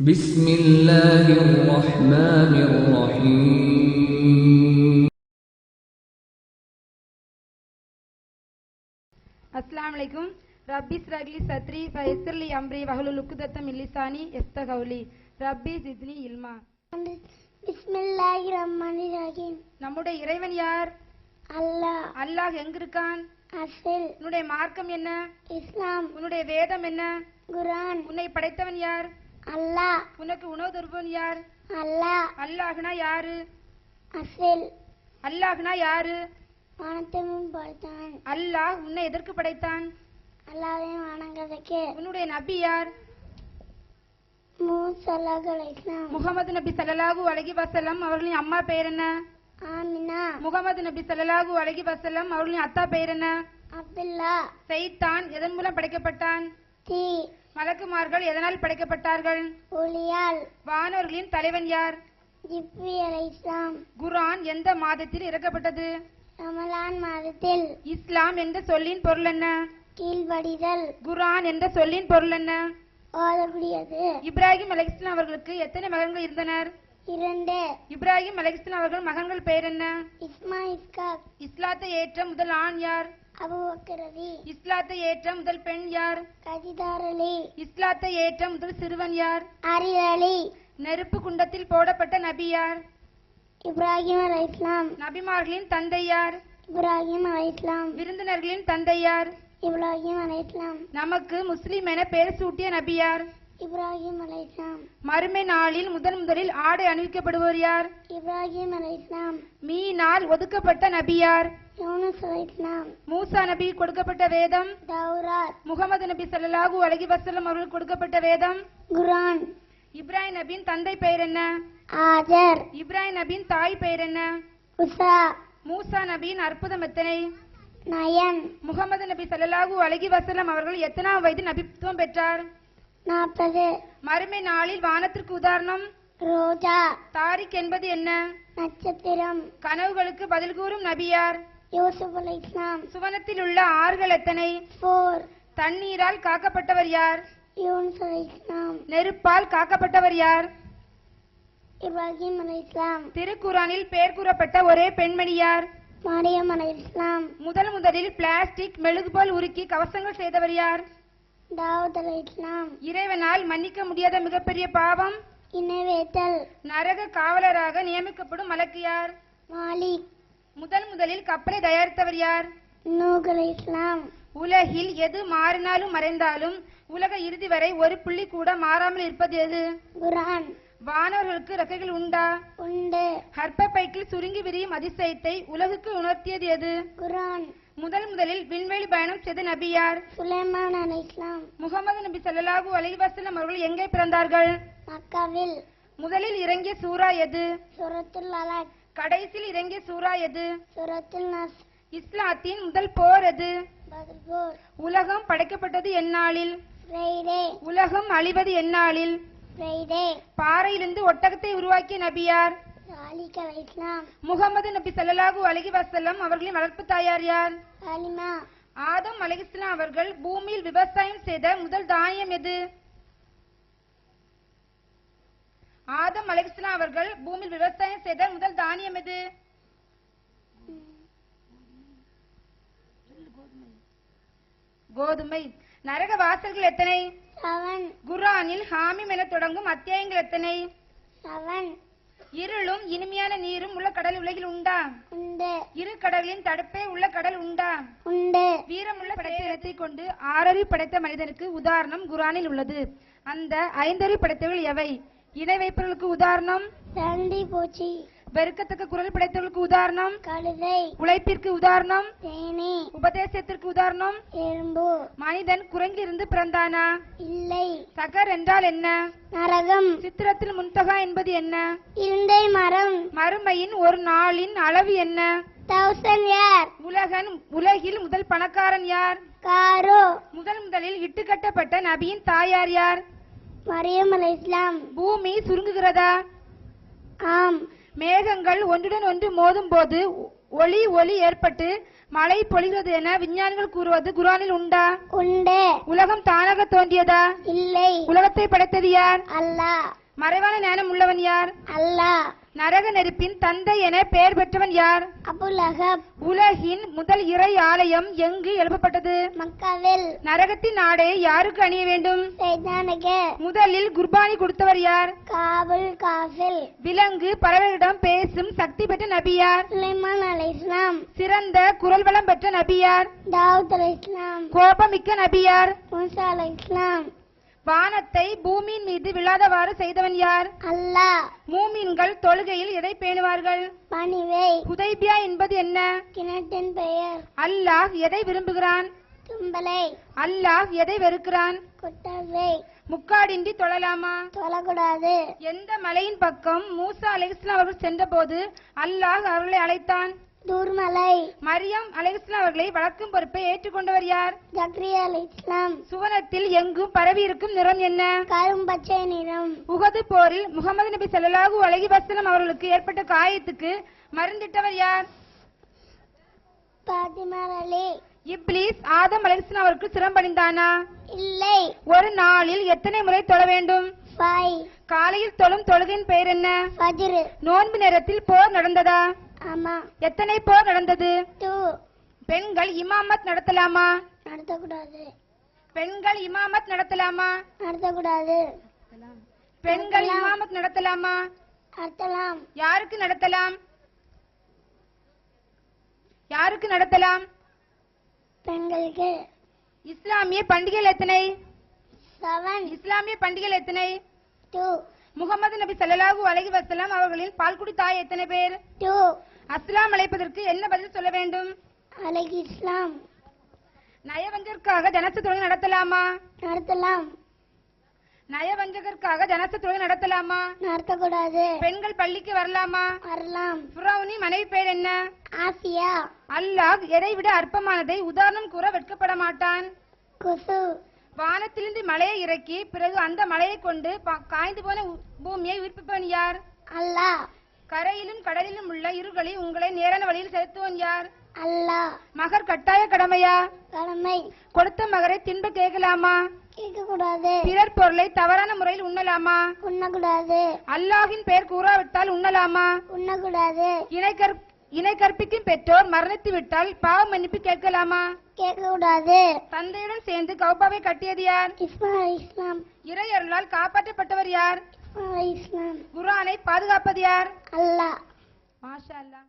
بسم الله الرحمن الرحيم அஸ்ஸலாமு அலைக்கும் ரப்பி ஸ்ரக்லி சத்ரி ஃபயஸ்ர்லி அம்ரி வஹலுல் உக்குதத்தம் இல்லிசானி எஸ்தகவுலி ரப்பி ஜித்னி இல்மா பிஸ்மில்லாஹி ரஹ்மானி ரஹீம் நம்முடைய இறைவன் யார் அல்லாஹ் அல்லாஹ் எங்கிருக்கான் அசில் உன்னுடைய மார்க்கம் என்ன இஸ்லாம் உன்னுடைய வேதம் என்ன குர்ஆன் உன்னை படைத்தவன் யார் அல்லாஹ் உனக்கு உணவு தருபவன் யார்? அல்லாஹ் அல்லாஹ்னா யாரு? அசில். அல்லாஹ்னா யாரு? வானத்தையும் படைத்தான். அல்லாஹ் உன்னை எதற்கு படைத்தான்? அல்லாஹ்வையும் வணங்குறதுக்கு. உன்னுடைய நபி யார்? முகமது நபி ஸல்லல்லாஹு அலைஹி வஸல்லம் அவர்களின் அம்மா பெயர் என்ன? ஆமினா. முகமது நபி ஸல்லல்லாஹு அலைஹி வஸல்லம் அவர்களின் அத்தா பெயர் என்ன? அப்துல்லா. சைத்தான். எதன் மூலம் படைக்கப்பட்டான்? தி. மலக்குமார்கள் எதனால் படைக்கப்பட்டார்கள்? ஒளியால். வானவர்களின் தலைவன் யார்? குர்ஆன் எந்த மாதத்தில் இறக்கப்பட்டது? ரமலான் மாதத்தில். இஸ்லாம் என்ற சொல்லின் பொருள் என்ன? கீழ்படிதல் குர்ஆன் என்ற சொல்லின் பொருள் என்ன? ஓதக்கூடியது. இப்ராஹிம் அலைஹிஸ்ஸலாம் அவர்களுக்கு எத்தனை மகன்கள் இருந்தனர்? இரண்டு. இப்ராஹிம் அலைஹிஸ்ஸலாம் அவர்கள் மகன்கள் பெயர் என்ன? இஸ்மா இஸ்காக். இஸ்லாத்தை ஏற்ற முதல் ஆண் யார்? அபுபக்கர் அலி இஸ்லாத்தை ஏற்ற முதல் பெண் யார்? கஜிதார் அலி இஸ்லாத்தை ஏற்ற முதல் சிறுவன் யார்? அரி அலி நெருப்பு குண்டத்தில் போடப்பட்ட நபி யார்? இப்ராஹிம் அலை இஸ்லாம் நபிமார்களின் தந்தை யார்? இப்ராஹிம் அலை இஸ்லாம் விருந்தினர்களின் தந்தை யார்? இப்ராஹிம் அலை இஸ்லாம் நமக்கு முஸ்லிம் என பெயர் சூட்டிய நபி யார்? இப்ராஹிம் அலை இஸ்லாம் மறுமை நாளில் முதன் முதலில் ஆடை அணிவிக்கப்படுவோர் யார்? இப்ராஹிம் அலை இஸ்லாம் மீனால் ஒதுக்கப்பட்ட நபி யார்? மூசா நபி கொடுக்கப்பட்ட வேதம் முகமது நபி ஸல்லல்லாஹு அலைஹி வஸல்லம் அவர்கள் கொடுக்கப்பட்ட வேதம். குர்ஆன். இப்ராஹிம் நபியின் தந்தை பெயர் என்ன? ஆஜர். இப்ராஹிம் நபியின் தாய் பெயர் என்ன? உசா மூசா நபியின் அற்புதம் எத்தனை? நயன். முகமது நபி ஸல்லல்லாஹு அலைஹி வஸல்லம் அவர்கள் எத்தனாம் வயது நபித்துவம் பெற்றார்? நாற்பது. மறுமை நாளில் வானத்திற்கு உதாரணம். ரோஜா. தாரிக் என்பது என்ன? நட்சத்திரம். கனவுகளுக்கு பதில் கூறும் நபியார் யூசுப் அலை இஸ்லாம் சுவனத்தில் உள்ள ஆறுகள் எத்தனை? ஃபோர் தண்ணீரால் காக்கப்பட்டவர் யார்? இஸ்லாம் நெருப்பால் காக்கப்பட்டவர் யார்? இப்ராஹிம் அலை இஸ்லாம் திருக்குறானில் பெயர் கூறப்பட்ட ஒரே பெண்மணி யார்? மரியம் அலை இஸ்லாம் முதல் முதலில் பிளாஸ்டிக் மெழுகு போல் உருக்கி கவசங்கள் செய்தவர் யார்? தாவூத் அலை இஸ்லாம் இறைவனால் மன்னிக்க முடியாத மிகப்பெரிய பாவம்? இணைவேத்தல் நரக காவலராக நியமிக்கப்படும் மலக்கு யார்? மாலிக். முதல் முதலில் கப்பலை தயாரித்தவர் யார்? அலை இஸ்லாம் உலகில் எது மாறினாலும் மறைந்தாலும் உலக இறுதி வரை ஒரு புள்ளி கூட மாறாமல் இருப்பது எது? குர்ஆன் வானவர்களுக்கு ரெக்கைகள் உண்டா? உண்டு. ஹர்ப்பைக்கில் சுருங்கி விரியும் அதிசயத்தை உலகுக்கு உணர்த்தியது எது? குர்ஆன் முதல் முதலில் விண்வெளி பயணம் செய்த நபியார் சுலைமான் அலை இஸ்லாம் முகமது நபி அலைஹி வஸல்லம் அவர்கள் எங்கே பிறந்தார்கள்? மக்காவில். முதலில் இறங்கிய சூரா எது? சுரத்துல் அலக். கடைசியில் இறங்கிய சூரா எது? இஸ்லாத்தின் முதல் போர் எது? உலகம் படைக்கப்பட்டது எந்நாளில் ஃப்ரைடே உலகம் அழிவது எந்நாளில் பாறையிலிருந்து ஒட்டகத்தை உருவாக்கிய நபியார் முகமது நபி ஸல்லல்லாஹு அலைஹி வஸல்லம் அவர்களின் வளர்ப்பு தாயார் யார்? ஆதம் அலைஹிஸ்ஸலாம் அவர்கள் பூமியில் விவசாயம் செய்த முதல் தானியம் எது? ஆதம் அலைஹிஸ்ஸலாம் அவர்கள் பூமியில் விவசாயம் செய்த முதல் தானியம் எது? கோதுமை. நரக வாசல்கள் எத்தனை? செவன். குர்ஆனில் ஹாமிம் என தொடங்கும் அத்தியாயங்கள் எத்தனை? இருளும் இனிமையான நீரும் உள்ள கடல் உலகில் உண்டா? உண்டு. இரு கடல்களின் தடுப்பே உள்ள கடல் உண்டா? உண்டு. வீரமுள்ள படைத்தத்தை கொண்டு ஆறறிவு படைத்த மனிதனுக்கு உதாரணம் குரானில் உள்ளது. அந்த ஐந்தறிவு படைத்தவர்கள் எவை? இணை வைப்பவர்களுக்கு உதாரணம் தண்டி பூச்சி. வெறுக்கத்தக்க குரல் படைத்தவர்களுக்கு உதாரணம் கழுதை. உழைப்பிற்கு உதாரணம் தேனி. உபதேசத்திற்கு உதாரணம் எறும்பு. மனிதன் குரங்கிலிருந்து பிறந்தானா? இல்லை. சகர் என்றால் என்ன? நரகம். சித்திரத்தில் முன்தகா என்பது என்ன? இருந்தை மரம். மறுமையின் ஒரு நாளின் அளவு என்ன? தௌசண்ட் யார் உலகன் உலகில் முதல் பணக்காரன் யார்? காரோ. முதல் முதலில் இட்டுக்கட்டப்பட்ட நபியின் தாயார் யார்? மரியம் அலை இஸ்லாம். பூமி சுருங்குகிறதா? ஆம். மேகங்கள் ஒன்றுடன் ஒன்று மோதும் போது ஒளி ஒளி ஏற்பட்டு மழை பொழிகிறது என விஞ்ஞானிகள் கூறுவது குரானில் உண்டா? உண்டு. உலகம் தானாக தோன்றியதா? இல்லை. உலகத்தை படைத்தது யார்? அல்லாஹ். மறைவான ஞானம் உள்ளவன் யார்? அல்லாஹ் நரக நெருப்பின் தந்தை என பெயர் பெற்றவன் யார்? அபுல் அஹப் உலகின் முதல் இறை ஆலயம் எங்கு எழுப்பப்பட்டது? மக்காவில். நரகத்தின் ஆடை யாருக்கு அணிய வேண்டும்? சைதானுக்கு. முதலில் குர்பானி கொடுத்தவர் யார்? காபுல் காஃபில். விலங்கு பறவைகளிடம் பேசும் சக்தி பெற்ற நபி யார்? சுலைமான் அலை இஸ்லாம். சிறந்த குரல் வளம் பெற்ற நபி யார்? தாவூத் அலை இஸ்லாம். கோபமிக்க நபி யார்? மூசா அலை இஸ்லாம். வானத்தை பூமியின் மீது விழாதவாறு செய்தவன் யார்? அல்லாஹ் மூமின்கள் தொழுகையில் எதை பேணுவார்கள்? பணிவை. ஹுதைபியா என்பது என்ன? கிணற்றின் பெயர். அல்லாஹ் எதை விரும்புகிறான்? தும்பலை. அல்லாஹ் எதை வெறுக்கிறான்? குட்டவை முக்காடின்றி தொழலாமா? தொழக்கூடாது. எந்த மலையின் பக்கம் மூசா அலைஹிஸ்லாம் அவர்கள் சென்றபோது அல்லாஹ் அவர்களை அழைத்தான். தூர்மலை. மரியம் அலைஹிஸ்லாம் அவர்களை வளர்க்கும் பொறுப்பை ஏற்றுக்கொண்டவர் யார்? ஜக்ரியா அலை இஸ்லாம் சுவனத்தில் எங்கும் பரவி இருக்கும் நிறம் என்ன? கரும்பச்சை நிறம். உகது போரில் முகமது நபி ஸல்லல்லாஹு அலைஹி வஸல்லம் அவர்களுக்கு ஏற்பட்ட காயத்துக்கு மருந்திட்டவர் யார்? பாத்திமா அலி. இப்லீஸ் ஆதம் அலைஹிஸ்லாம் அவருக்கு சிரம்பணிந்தானா இல்லை. ஒரு நாளில் எத்தனை முறை தொழ வேண்டும்? காலையில் தொழும் தொழுகையின் பெயர் என்ன? நோன்பு நேரத்தில் போர் நடந்ததா? ஆமா. எத்தனை போர் நடந்தது? பெண்கள் இமாமத் நடத்தலாமா? நடத்தக்கூடாது. பெண்கள் இமாமத் நடத்தலாமா? நடத்தக்கூடாது. பெண்கள் இமாமத் நடத்தலாமா? நடத்தலாம். யாருக்கு நடத்தலாம்? யாருக்கு நடத்தலாம்? பெண்களுக்கு. இஸ்லாமிய பண்டிகைகள் எத்தனை? செவன் இஸ்லாமிய பண்டிகைகள் எத்தனை? டூ முகமது நபி ஸல்லல்லாஹு அலைஹி வஸல்லம் அவர்களின் பால்குடி தாய் எத்தனை பேர்? டூ அஸ்லாம் அழைப்பதற்கு என்ன பதில் சொல்ல வேண்டும்? அலைக்கு இஸ்லாம். நயவஞ்சகருக்காக ஜனச தொழுகை நடத்தலாமா? நடத்தலாம். நயவஞ்சகருக்காக ஜனச தொழுகை நடத்தலாமா? நடத்தக்கூடாது பெண்கள் பள்ளிக்கு வரலாமா? வரலாம். ஃபிரௌனி மனைவி பெயர் என்ன? ஆசியா அல்லாஹ் எதை விட அற்பமானதை உதாரணம் கூற வெட்கப்பட மாட்டான். குசு. வானத்திலிருந்து மழையை இறக்கி பிறகு அந்த மழையை கொண்டு காய்ந்து போன பூமியை உயிர்ப்பிப்பவன் யார்? அல்லாஹ். கரையிலும் கடலிலும் உள்ள இருகளை உங்களை நேரான வழியில் செலுத்துவன் யார்? அல்லாஹ் மகர் கட்டாய கடமையா? கடமை. கொடுத்த மகரை தின்ப கேட்கலாமா? கேட்கக்கூடாது. பிறர் பொருளை தவறான முறையில் உண்ணலாமா? உண்ணக்கூடாது. அல்லாஹ்வின் பெயர் கூறாவிட்டால் உண்ணலாமா? உண்ணக்கூடாது. இணை கற் இணை கற்பிக்கும் பெற்றோர் மரணித்து விட்டால் பாவ மன்னிப்பு கேட்கலாமா? கேட்கக்கூடாது. தந்தையுடன் சேர்ந்து கௌபாவை கட்டியது யார்? இஸ்லாம். இறை அருளால் காப்பாற்றப்பட்டவர் யார்? குர்ஆனை பாதுகாப்பது யார்? அல்லாஹ். மாஷா அல்லாஹ்.